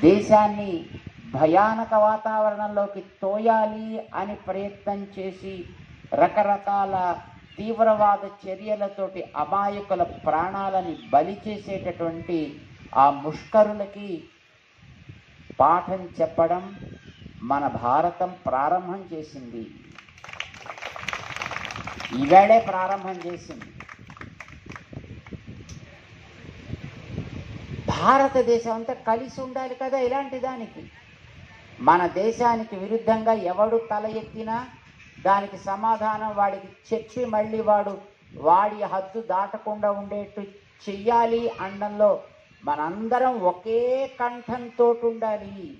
దేశాన్ని భయానక వాతావరణంలోకి తోయాలి అని ప్రయత్నం చేసి రకరకాల తీవ్రవాద చర్యలతోటి అమాయకుల ప్రాణాలని బలి చేసేటటువంటి ఆ ముష్కరులకి పాఠం చెప్పడం మన భారతం ప్రారంభం చేసింది. ఈవేళే ప్రారంభం చేసింది. భారతదేశం అంతా కలిసి ఉండాలి కదా ఇలాంటి దానికి. మన దేశానికి విరుద్ధంగా ఎవడు తల ఎత్తినా దానికి సమాధానం వాడికి చెప్పి మళ్ళీ వాడు వాడి హద్దు దాటకుండా ఉండేట్టు చెయ్యాలి అండంలో మనందరం ఒకే కంఠంతో ఉండాలి.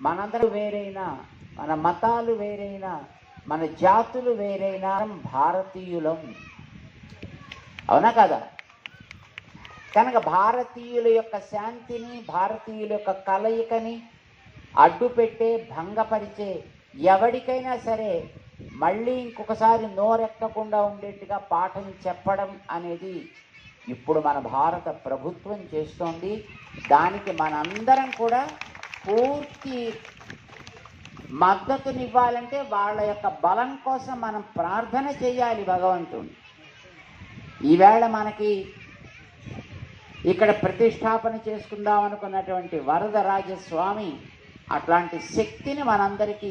మనందరం వేరైనా మన మతాలు వేరైనా మన జాతులు వేరైనా భారతీయులం. అవునా కదా? కనుక భారతీయుల యొక్క శాంతిని భారతీయుల యొక్క కలయికని అడ్డుపెట్టే భంగపరిచే ఎవరికైనా సరే మళ్ళీ ఇంకొకసారి నోరెక్కకుండా ఉండేట్టుగా పాఠం చెప్పడం అనేది ఇప్పుడు మన భారత ప్రభుత్వం చేస్తోంది. దానికి మనందరం కూడా పూర్తి మద్దతునివ్వాలంటే వాళ్ళ యొక్క బలం కోసం మనం ప్రార్థన చేయాలి భగవంతుని ఈవేళ మనకి ఇక్కడ ప్రతిష్టాపన చేసుకుందాం అనుకున్నటువంటి వరదరాజస్వామి అట్లాంటి శక్తిని మనందరికీ